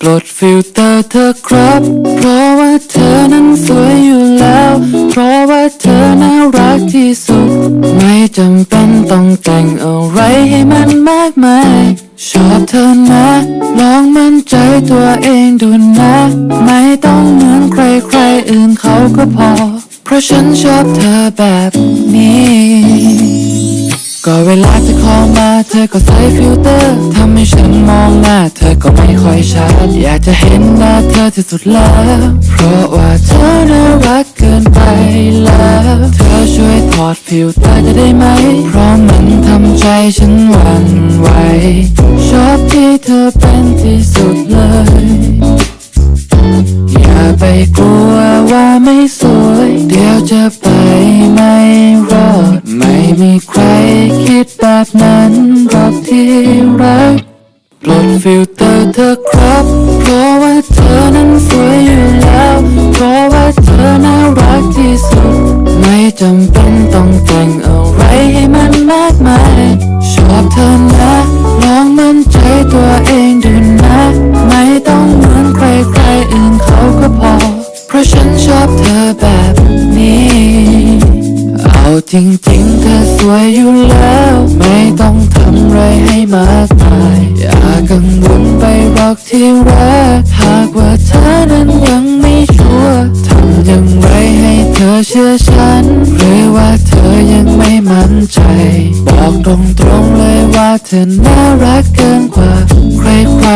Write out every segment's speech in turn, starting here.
ปลดฟิลเตอร์เธอครับ เพราะว่าเธอนั้นสวยอยู่แล้ว เพราะว่าเธอน่ารักที่สุด ไม่จำเป็นต้องแต่งอะไรให้มันมากมาย ชอบเธอนะ ลองมั่นใจตัวเองดูนะ ไม่ต้องเหมือนใครใครอื่นเขาก็พอ เพราะฉันชอบเธอแบบนี้ก็เวลาเธอข้ามาเธอก็ใส่ฟิลเตอร์ทำให้ฉันมอง เธอก็ไม่ค่อยชัด อยากจะเห็นหน้าเธอที่สุดแล้ว เพราะว่าเธอน่ารักเกินไปแล้ว เธอช่วยถอดฟิลเตอร์จะได้ไหม เพราะมันทำใจฉันหวั่นไหว ชอบที่เธอเป็นที่สุดเลย อย่าไปกลัวว่าไม่สวย เดี๋ยวจะไปไม่รอด ไม่มีใครคิด ฟิลเตอร์เธอครับ เพราะว่าเธอนั้นสวยอยู่แล้ว เพราะว่าเธอน่ารักที่สุด ไม่จำเป็นต้องแต่งอะไรให้มันมากมาย ชอบเธอนะ จริงๆเธอสวยอยู่แล้ว ไม่ต้องทำไรให้มากมาย อย่ากังวลไปหรอกที่รักหากว่าเธอนั้นยังไม่ชัวร์ทำอย่างไรให้เธอเชื่อฉัน หรือว่าเธอยังไม่มั่นใจ บอกตรงๆเลยว่าเธอน่ารักเกินกว่าใคร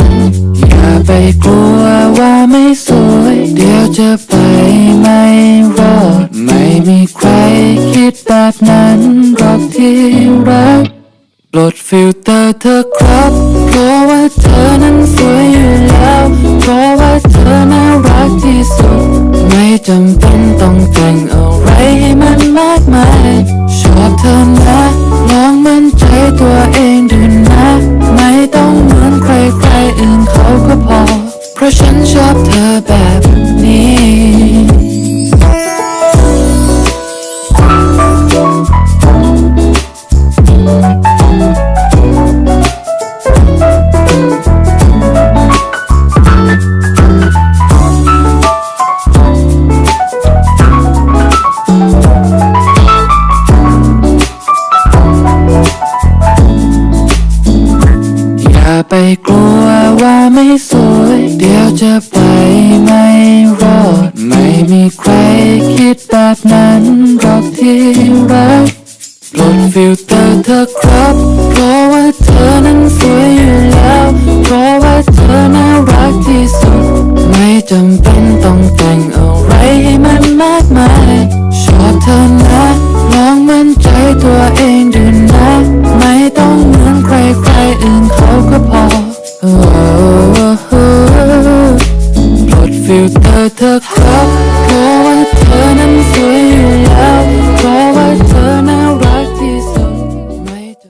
ๆอย่าไปกลัวว่าไม่สวย เดี๋ยวจะไปไม่รอดไม่มี ที่รักปลดฟิลเตอร์เธอครับเพราะว่าเธอนั้นสวยอยู่แล้วเพราะว่าเธอน่ารักที่สุด ไม่จำเป็นต้องแต่งอะไรให้มันมากมายชอบเธอนะลองมั่นใจตัวเองดูนะ ไม่ต้องเหมือนใครใครๆอื่นเขาก็พอ เพราะฉันชอบเธอ กลัวว่าไม่สวย เดี๋ยวจะไปไม่รอด ไม่มีใครคิดแบบนั้นหรอกที่รักปลดฟิลเตอร์เธอครับ เพราะว่าเธอนั้นสวยอยู่แล้ว เพราะว่าเธอน่ารักที่สุด ไม่จำเป็นต้องแต่งอะไรให้มันมากมาย ชอบเธอนะลองมั่นใจตัวเอง เขาก็พอ